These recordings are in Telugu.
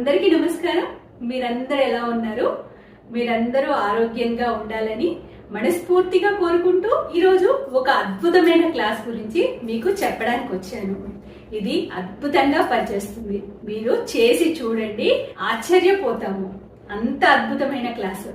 అందరికీ నమస్కారం. మీరందరూ ఎలా ఉన్నారు? మీరందరూ ఆరోగ్యంగా ఉండాలని మనస్ఫూర్తిగా కోరుకుంటూ ఈరోజు ఒక అద్భుతమైన క్లాస్ గురించి మీకు చెప్పడానికి వచ్చాను. ఇది అద్భుతంగా పనిచేస్తుంది. మీరు చేసి చూడండి ఆశ్చర్యపోతాము. అంత అద్భుతమైన క్లాస్.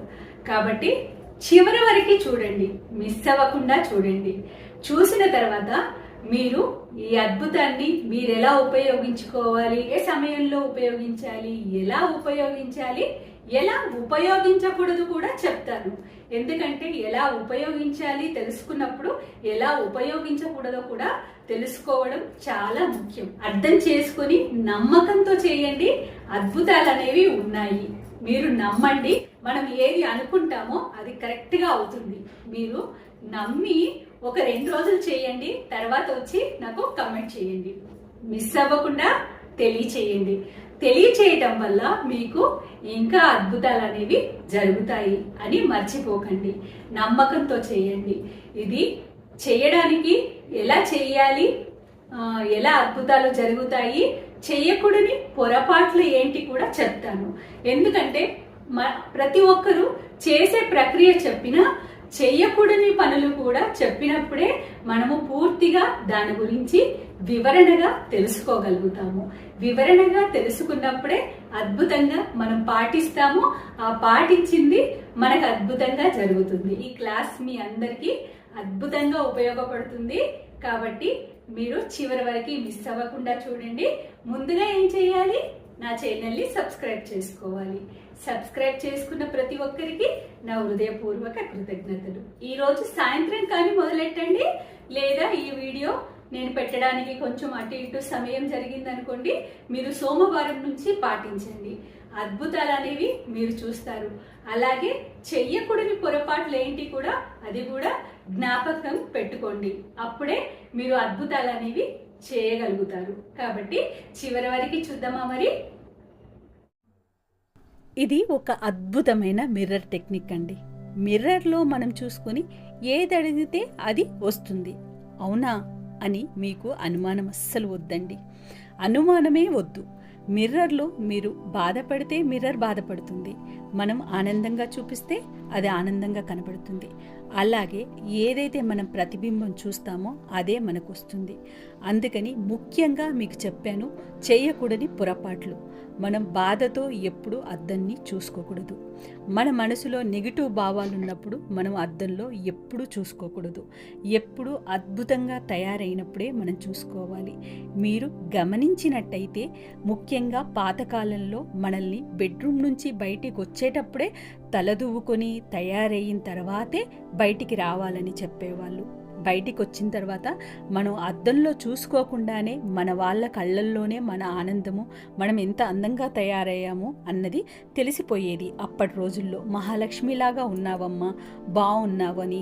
కాబట్టి చివరి వరకు చూడండి మిస్ అవ్వకుండా చూడండి. చూసిన తర్వాత మీరు ఈ అద్భుతాన్ని మీరు ఎలా ఉపయోగించుకోవాలి? ఏ సమయంలో ఉపయోగించాలి? ఎలా ఉపయోగించాలి? ఎలా ఉపయోగించకూడదు కూడా చెప్తాను. ఎందుకంటే ఎలా ఉపయోగించాలి తెలుసుకున్నప్పుడు ఎలా ఉపయోగించకూడదో కూడా తెలుసుకోవడం చాలా ముఖ్యం. అర్థం చేసుకొని నమ్మకంతో చేయండి. అద్భుతాలు అనేవి ఉన్నాయి. మీరు నమ్మండి. మనం ఏది అనుకుంటామో అది కరెక్ట్గా అవుతుంది. మీరు నమ్మి ఒక రెండు రోజులు చేయండి తర్వాత వచ్చి నాకు కమెంట్ చేయండి. మిస్ అవ్వకుండా తెలియచేయండి. తెలియచేయటం వల్ల మీకు ఇంకా అద్భుతాలు అనేవి జరుగుతాయి అని మర్చిపోకండి. నమ్మకంతో చేయండి. ఇది చేయడానికి ఎలా చేయాలి ఎలా అద్భుతాలు జరుగుతాయి చేయకూడని పొరపాట్లు ఏంటి కూడా చెప్తాను. ఎందుకంటే మ- ప్రతి ఒక్కరూ చేసే ప్రక్రియ చెప్పినా చేయకూడని పనులు కూడా చెప్పినప్పుడే మనము పూర్తిగా దాని గురించి వివరణగా తెలుసుకోగలుగుతాము. వివరణగా తెలుసుకున్నప్పుడే అద్భుతంగా మనం పాటిస్తాము. ఆ పాటించింది మనకు అద్భుతంగా జరుగుతుంది. ఈ క్లాస్ మీ అందరికీ అద్భుతంగా ఉపయోగపడుతుంది. కాబట్టి మీరు చివరి వరకు మిస్ అవ్వకుండా చూడండి. ముందుగా ఏం చేయాలి? నా ఛానల్ని సబ్స్క్రైబ్ చేసుకోవాలి. సబ్స్క్రైబ్ చేసుకున్న ప్రతి ఒక్కరికి నా హృదయపూర్వక కృతజ్ఞతలు. ఈరోజు సాయంత్రం కానీ మొదలెట్టండి. లేదా ఈ వీడియో నేను పెట్టడానికి కొంచెం అటు ఇటు సమయం జరిగింది అనుకోండి మీరు సోమవారం నుంచి పాటించండి. అద్భుతాలు అనేవి మీరు చూస్తారు. అలాగే చెయ్యకూడని పొరపాట్లు ఏంటి కూడా అది కూడా జ్ఞాపకం పెట్టుకోండి. అప్పుడే మీరు అద్భుతాలు అనేవి చేయగలుగుతారు. కాబట్టి చివరి వరకు చూద్దామా మరి? ఇది ఒక అద్భుతమైన మిర్రర్ టెక్నిక్ అండి. మిర్రర్లో మనం చూసుకొని ఏది అడిగితే అది వస్తుంది. అవునా అని మీకు అనుమానం అస్సలు వద్దండి. అనుమానమే వద్దు. మిర్రర్లో మీరు బాధపడితే మిర్రర్ బాధపడుతుంది. మనం ఆనందంగా చూపిస్తే అది ఆనందంగా కనబడుతుంది. అలాగే ఏదైతే మనం ప్రతిబింబం చూస్తామో అదే మనకు వస్తుంది అందుకని ముఖ్యంగా మీకు చెప్పాను చేయకూడని పొరపాట్లు. మనం బాధతో ఎప్పుడు అద్దంని చూసుకోకూడదు. మన మనసులో నెగిటివ్ భావాలు ఉన్నప్పుడు మనం అద్దంలో ఎప్పుడు చూసుకోకూడదు. ఎప్పుడు అద్భుతంగా తయారైనప్పుడే మనం చూసుకోవాలి. మీరు గమనించినట్టయితే ముఖ్యంగా పాతకాలంలో మనల్ని బెడ్రూమ్ నుంచి బయటికి వచ్చే వచ్చేటప్పుడే తలదువ్వుకొని తయారయిన తర్వాతే బయటికి రావాలని చెప్పేవాళ్ళు. బయటికి వచ్చిన తర్వాత మనం అద్దంలో చూసుకోకుండానే మన వాళ్ళ కళ్ళల్లోనే మన ఆనందము మనం ఎంత అందంగా తయారయ్యాము అన్నది తెలిసిపోయేది అప్పటి రోజుల్లో. మహాలక్ష్మిలాగా ఉన్నావమ్మా బాగున్నావని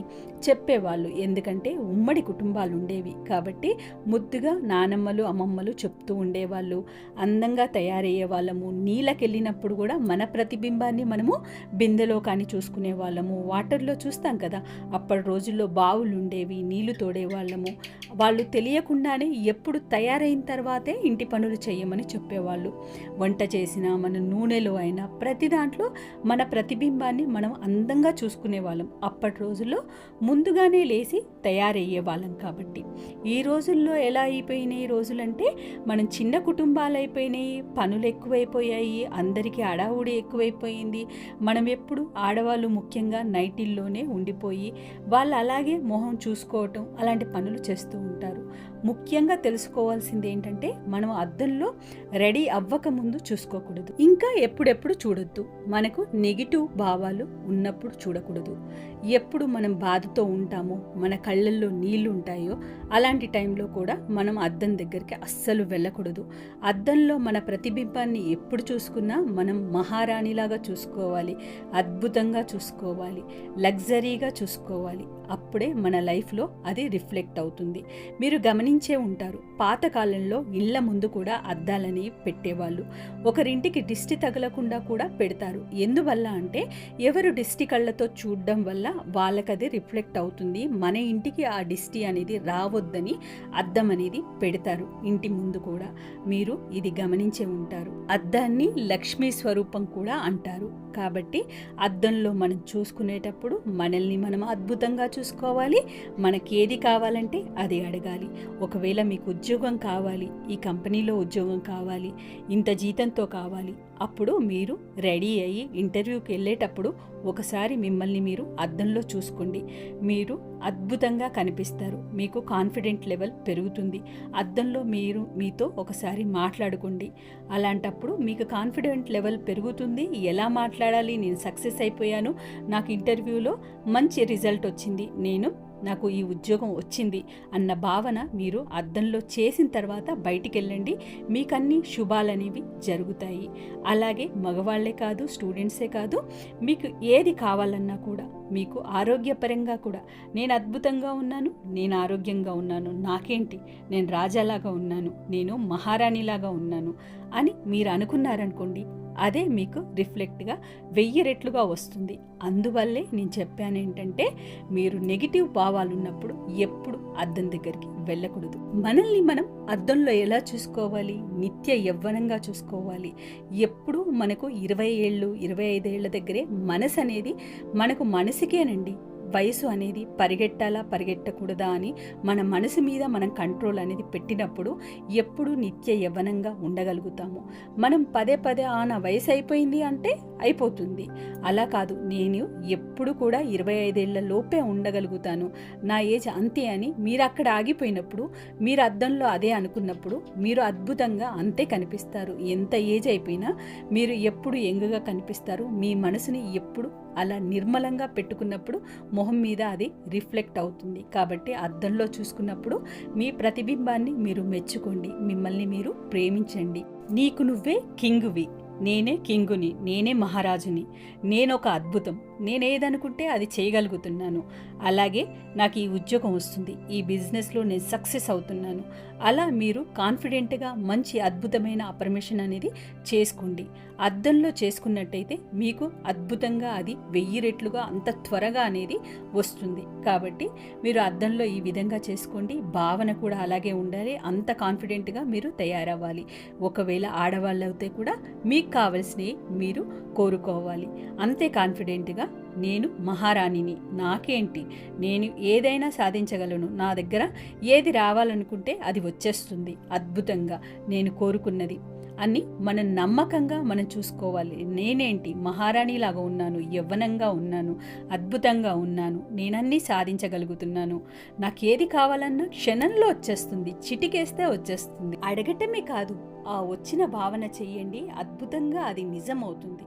చెప్పేవాళ్ళు. ఎందుకంటే ఉమ్మడి కుటుంబాలు ఉండేవి కాబట్టి ముద్దుగా నానమ్మలు అమ్మమ్మలు చెప్తూ ఉండేవాళ్ళు. అందంగా తయారయ్యే వాళ్ళము. నీళ్ళకెళ్ళినప్పుడు కూడా మన ప్రతిబింబాన్ని మనము బిందెలో కానీ చూసుకునే వాళ్ళము వాటర్లో చూస్తాం కదా అప్పటి రోజుల్లో బావులు ఉండేవి నీళ్ళు తోడేవాళ్ళము. వాళ్ళు తెలియకుండానే ఎప్పుడు తయారైన తర్వాతే ఇంటి పనులు చేయమని చెప్పేవాళ్ళు. వంట చేసినా మన నూనెలో అయినా ప్రతి దాంట్లో మన ప్రతిబింబాన్ని మనం అందంగా చూసుకునేవాళ్ళం. అప్పటి రోజుల్లో ముందుగానే లేచి తయారయ్యే వాళ్ళం కాబట్టి. ఈ రోజుల్లో ఎలా అయిపోయినాయి రోజులంటే మనం చిన్న కుటుంబాలు అయిపోయినాయి పనులు ఎక్కువైపోయాయి అందరికీ అడావుడి ఎక్కువైపోయింది. మనం ఎప్పుడు ఆడవాళ్ళు ముఖ్యంగా నైటిల్లోనే ఉండిపోయి వాళ్ళు అలాగే మొహం తెలుసుకోవటం అలాంటి పనులు చేస్తూ ఉంటారు. ముఖ్యంగా తెలుసుకోవాల్సింది ఏంటంటే మనం అద్దంలో రెడీ అవ్వక ముందు చూసుకోకూడదు. ఇంకా ఎప్పుడెప్పుడు చూడొద్దు. మనకు నెగిటివ్ భావాలు ఉన్నప్పుడు చూడకూడదు. ఎప్పుడు మనం బాధతో ఉంటామో మన కళ్ళల్లో నీళ్ళు ఉంటాయో అలాంటి టైంలో కూడా మనం అద్దం దగ్గరికి అస్సలు వెళ్ళకూడదు. అద్దంలో మన ప్రతిబింబాన్ని ఎప్పుడు చూసుకున్నా మనం మహారాణిలాగా చూసుకోవాలి. అద్భుతంగా చూసుకోవాలి. లగ్జరీగా చూసుకోవాలి. అప్పుడే మన లైఫ్లో అద్దంలో అది రిఫ్లెక్ట్ అవుతుంది. మీరు గమనించే ఉంటారు పాతకాలంలో ఇళ్ళ ముందు కూడా అద్దాలని పెట్టేవాళ్ళు. ఒకరింటికి దిష్టి తగలకుండా కూడా పెడతారు. ఎందువల్ల అంటే ఎవరు దిష్టి కళ్ళతో చూడడం వల్ల వాళ్ళకది రిఫ్లెక్ట్ అవుతుంది. మన ఇంటికి ఆ దిష్టి అనేది రావద్దని అద్దం అనేది పెడతారు ఇంటి ముందు కూడా. మీరు ఇది గమనించే ఉంటారు. అద్దాన్ని లక్ష్మీ స్వరూపం కూడా అంటారు. కాబట్టి అద్దంలో మనం చూసుకునేటప్పుడు మనల్ని మనం అద్భుతంగా చూసుకోవాలి మన ఏది కావాలంటే అది అడగాలి. ఒకవేళ మీకు ఉద్యోగం కావాలి ఈ కంపెనీలో ఉద్యోగం కావాలి ఇంత జీతంతో కావాలి అప్పుడు మీరు రెడీ అయ్యి ఇంటర్వ్యూకి వెళ్ళేటప్పుడు ఒకసారి మిమ్మల్ని మీరు అద్దంలో చూసుకోండి. మీరు అద్భుతంగా కనిపిస్తారు. మీకు కాన్ఫిడెంట్ లెవెల్ పెరుగుతుంది. అద్దంలో మీరు మీతో ఒకసారి మాట్లాడుకోండి. అలాంటప్పుడు మీకు కాన్ఫిడెంట్ లెవెల్ పెరుగుతుంది. ఎలా మాట్లాడాలి? నేను సక్సెస్ అయిపోయాను. నాకు ఇంటర్వ్యూలో మంచి రిజల్ట్ వచ్చింది. నేను నాకు ఈ ఉద్యోగం వచ్చింది అన్న భావన మీరు అద్దంలో చేసిన తర్వాత బయటికి వెళ్ళండి మీకన్నీ శుభాలనేవి జరుగుతాయి. అలాగే మగవాళ్ళే కాదు స్టూడెంట్సే కాదు మీకు ఏది కావాలన్నా కూడా మీకు ఆరోగ్యపరంగా కూడా. నేను అద్భుతంగా ఉన్నాను నేను ఆరోగ్యంగా ఉన్నాను. నాకేంటి? నేను రాజాలాగా ఉన్నాను నేను మహారాణిలాగా ఉన్నాను అని మీరు అనుకున్నారనుకోండి అదే మీకు రిఫ్లెక్ట్గా వెయ్యి రెట్లుగా వస్తుంది. అందువల్లే నేను చెప్పాను ఏంటంటే మీరు నెగిటివ్ భావాలు ఉన్నప్పుడు ఎప్పుడు అద్దం దగ్గరికి వెళ్ళకూడదు. మనల్ని మనం అద్దంలో ఎలా చూసుకోవాలి? నిత్య యవ్వనంగా చూసుకోవాలి. ఎప్పుడు మనకు ఇరవై ఏళ్ళు ఇరవై ఐదేళ్ళ దగ్గరే మనసు అనేది మనకు మనసుకేనండి. వయసు అనేది పరిగెట్టాలా పరిగెట్టకూడదా అని మన మనసు మీద మనం కంట్రోల్ అనేది పెట్టినప్పుడు ఎప్పుడు నిత్య యవ్వనంగా ఉండగలుగుతాము. మనం పదే పదే ఆ నా వయసు అయిపోయింది అంటే అయిపోతుంది. అలా కాదు నేను ఎప్పుడు కూడా ఇరవై ఐదేళ్ళ లోపే ఉండగలుగుతాను. నా ఏజ్ అంతే అని మీరు అక్కడ ఆగిపోయినప్పుడు మీరు అద్దంలో అదే అనుకున్నప్పుడు మీరు అద్భుతంగా అంతే కనిపిస్తారు. ఎంత ఏజ్ అయిపోయినా మీరు ఎప్పుడు ఎంగుగా కనిపిస్తారు. మీ మనసుని ఎప్పుడు అలా నిర్మలంగా పెట్టుకున్నప్పుడు మొహం మీద అది రిఫ్లెక్ట్ అవుతుంది. కాబట్టి అద్దంలో చూసుకున్నప్పుడు మీ ప్రతిబింబాన్ని మీరు మెచ్చుకోండి. మిమ్మల్ని మీరు ప్రేమించండి. నీకు నువ్వే కింగువి. నేనే కింగుని. నేనే మహారాజుని. నేనొక అద్భుతం. నేనేదనుకుంటే అది చేయగలుగుతున్నాను. అలాగే నాకు ఈ ఉద్యోగం వస్తుంది. ఈ బిజినెస్లో నేను సక్సెస్ అవుతున్నాను. అలా మీరు కాన్ఫిడెంట్గా మంచి అద్భుతమైన అపర్మేషన్ అనేది చేసుకోండి. అద్దంలో చేసుకున్నట్టయితే మీకు అద్భుతంగా అది వెయ్యి రెట్లుగా అంత త్వరగా అనేది వస్తుంది. కాబట్టి మీరు అద్దంలో ఈ విధంగా చేసుకోండి. భావన కూడా అలాగే ఉండాలి. అంత కాన్ఫిడెంట్గా మీరు తయారవ్వాలి. ఒకవేళ ఆడవాళ్ళు అయితే కూడా మీకు కావలసినవి మీరు కోరుకోవాలి. అంతే కాన్ఫిడెంట్గా నేను మహారాణిని నాకేంటి? నేను ఏదైనా సాధించగలను. నా దగ్గర ఏది రావాలనుకుంటే అది వచ్చేస్తుంది అద్భుతంగా నేను కోరుకున్నది అని మనం నమ్మకంగా మనం చూసుకోవాలి. నేనేంటి? మహారాణిలాగా ఉన్నాను యవ్వనంగా ఉన్నాను అద్భుతంగా ఉన్నాను నేనన్నీ సాధించగలుగుతున్నాను. నాకేది కావాలన్నా క్షణంలో వచ్చేస్తుంది చిటికేస్తే వచ్చేస్తుంది. అడగటమే కాదు ఆ వచ్చిన భావన చెయ్యండి అద్భుతంగా అది నిజమవుతుంది.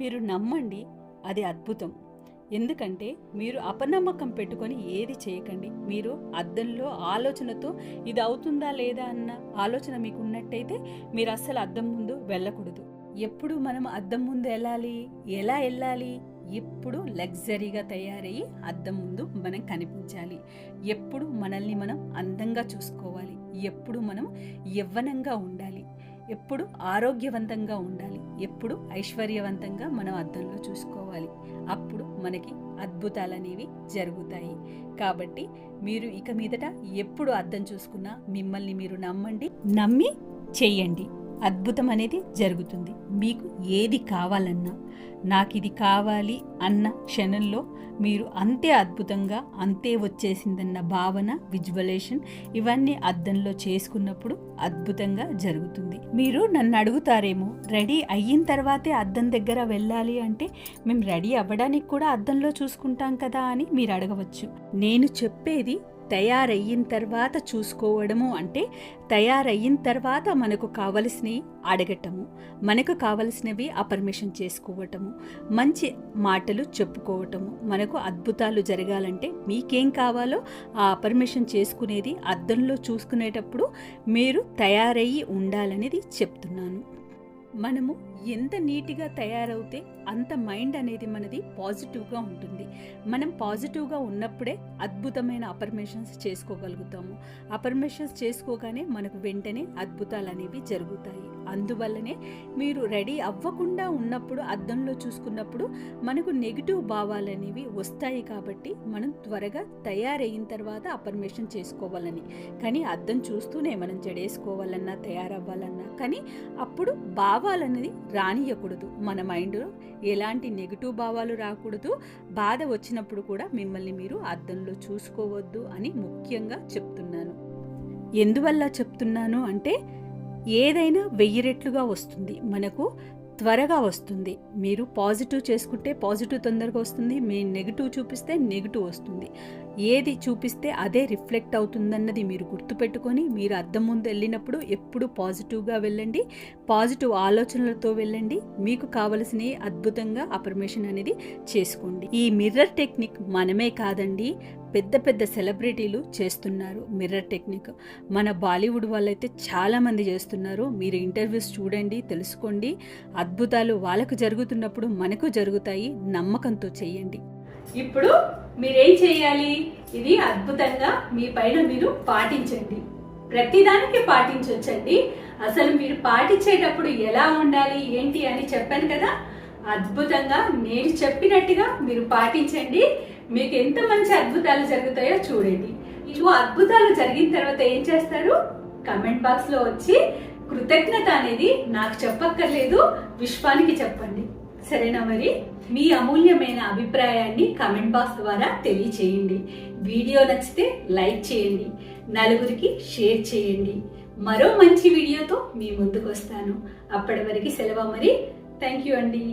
మీరు నమ్మండి అది అద్భుతం. ఎందుకంటే మీరు అపనమ్మకం పెట్టుకొని ఏది చేయకండి. మీరు అద్దంలో ఆలోచనతో ఇది అవుతుందా లేదా అన్న ఆలోచన మీకు ఉన్నట్టయితే మీరు అస్సలు అద్దం ముందు వెళ్ళకూడదు. ఎప్పుడు మనం అద్దం ముందు వెళ్ళాలి? ఎలా వెళ్ళాలి? ఎప్పుడు లగ్జరీగా తయారయ్యి అద్దం ముందు మనం కనిపించాలి. ఎప్పుడు మనల్ని మనం అందంగా చూసుకోవాలి. ఎప్పుడు మనం యవ్వనంగా ఉండాలి. ఎప్పుడు ఆరోగ్యవంతంగా ఉండాలి. ఎప్పుడు ఐశ్వర్యవంతంగా మనం అద్దంలో చూసుకోవాలి. అప్పుడు మనకి అద్భుతాలనేవి జరుగుతాయి. కాబట్టి మీరు ఇక మీదట ఎప్పుడు అర్థం చూసుకున్నా మిమ్మల్ని మీరు నమ్మండి నమ్మి చెయ్యండి అద్భుతం అనేది జరుగుతుంది. మీకు ఏది కావాలన్నా నాకు ఇది కావాలి అన్న క్షణంలో మీరు అంతే అద్భుతంగా అంతే వచ్చేసిందన్న భావన విజువలేషన్ ఇవన్నీ అద్దంలో చేసుకున్నప్పుడు అద్భుతంగా జరుగుతుంది. మీరు నన్ను అడుగుతారేమో రెడీ అయిన తర్వాతే అద్దం దగ్గర వెళ్ళాలి అంటే మేము రెడీ అవ్వడానికి కూడా అద్దంలో చూసుకుంటాం కదా అని మీరు అడగవచ్చు. నేను చెప్పేది తయారయ్యిన తర్వాత చూసుకోవడము అంటే తయారయ్యిన తర్వాత మనకు కావలసినవి అడగటము మనకు కావలసినవి అపర్మిషన్ చేసుకోవటము మంచి మాటలు చెప్పుకోవటము మనకు అద్భుతాలు జరగాలంటే మీకేం కావాలో ఆ అపర్మిషన్ చేసుకునేది అద్దంలో చూసుకునేటప్పుడు మీరు తయారయ్యి ఉండాలనేది చెప్తున్నాను. మనము ఎంత నీట్గా తయారవుతే అంత మైండ్ అనేది మనది పాజిటివ్గా ఉంటుంది. మనం పాజిటివ్గా ఉన్నప్పుడే అద్భుతమైన అపర్మేషన్స్ చేసుకోగలుగుతాము. అపర్మేషన్స్ చేసుకోగానే మనకు వెంటనే అద్భుతాలు అనేవి జరుగుతాయి. అందువల్లనే మీరు రెడీ అవ్వకుండా ఉన్నప్పుడు అద్దంలో చూసుకున్నప్పుడు మనకు నెగిటివ్ భావాలు అనేవి వస్తాయి కాబట్టి మనం త్వరగా తయారైన తర్వాత అపర్మేషన్ చేసుకోవాలని. కానీ అద్దం చూస్తూనే మనం జడేసుకోవాలన్నా తయారవ్వాలన్నా కానీ అప్పుడు భావాలనేది రానియకూడదు మన మైండ్లో ఎలాంటి నెగిటివ్ భావాలు రాకూడదు. బాధ వచ్చినప్పుడు కూడా మిమ్మల్ని మీరు అద్దంలో చూసుకోవద్దు అని ముఖ్యంగా చెప్తున్నాను. ఎందువల్ల చెప్తున్నాను అంటే ఏదైనా వెయ్యి రెట్లుగా వస్తుంది. మనకు త్వరగా వస్తుంది. మీరు పాజిటివ్ చేసుకుంటే పాజిటివ్ తొందరగా వస్తుంది. మీ నెగిటివ్ చూపిస్తే నెగిటివ్ వస్తుంది. ఏది చూపిస్తే అదే రిఫ్లెక్ట్ అవుతుందన్నది మీరు గుర్తుపెట్టుకొని మీరు అద్దం ముందు వెళ్ళినప్పుడు ఎప్పుడు పాజిటివ్గా వెళ్ళండి పాజిటివ్ ఆలోచనలతో వెళ్ళండి. మీకు కావలసిన అద్భుతంగా అపర్మేషన్ అనేది చేసుకోండి. ఈ మిర్రర్ టెక్నిక్ మనమే కాదండి పెద్ద పెద్ద సెలబ్రిటీలు చేస్తున్నారు మిర్రర్ టెక్నిక్. మన బాలీవుడ్ వాళ్ళైతే చాలామంది చేస్తున్నారు. మీరు ఇంటర్వ్యూస్ చూడండి తెలుసుకోండి. అద్భుతాలు వాళ్ళకు జరుగుతున్నప్పుడు మనకు జరుగుతాయి. నమ్మకంతో చేయండి. ఇప్పుడు మీరేం చేయాలి? ఇది అద్భుతంగా మీ పైన మీరు పాటించండి. ప్రతిదానికి పాటించొచ్చండి. అసలు మీరు పాటించేటప్పుడు ఎలా ఉండాలి ఏంటి అని చెప్పాను కదా? అద్భుతంగా నేను చెప్పినట్టుగా మీరు పాటించండి. మీకు ఎంత మంచి అద్భుతాలు జరుగుతాయో చూడండి. మీకు అద్భుతాలు జరిగిన తర్వాత ఏం చేస్తారు? కమెంట్ బాక్స్లో వచ్చి కృతజ్ఞత అనేది నాకు చెప్పక్కర్లేదు. విశ్వానికి చెప్పండి. సరేనా మరి? మీ అమూల్యమైన అభిప్రాయాన్ని కమెంట్ బాక్స్ ద్వారా తెలియచేయండి. వీడియో నచ్చితే లైక్ చేయండి. నలుగురికి షేర్ చేయండి. మరో మంచి వీడియోతో మీ ముందుకు వస్తాను. అప్పటి వరకు సెలవు మరి థ్యాంక్ యూ అండి.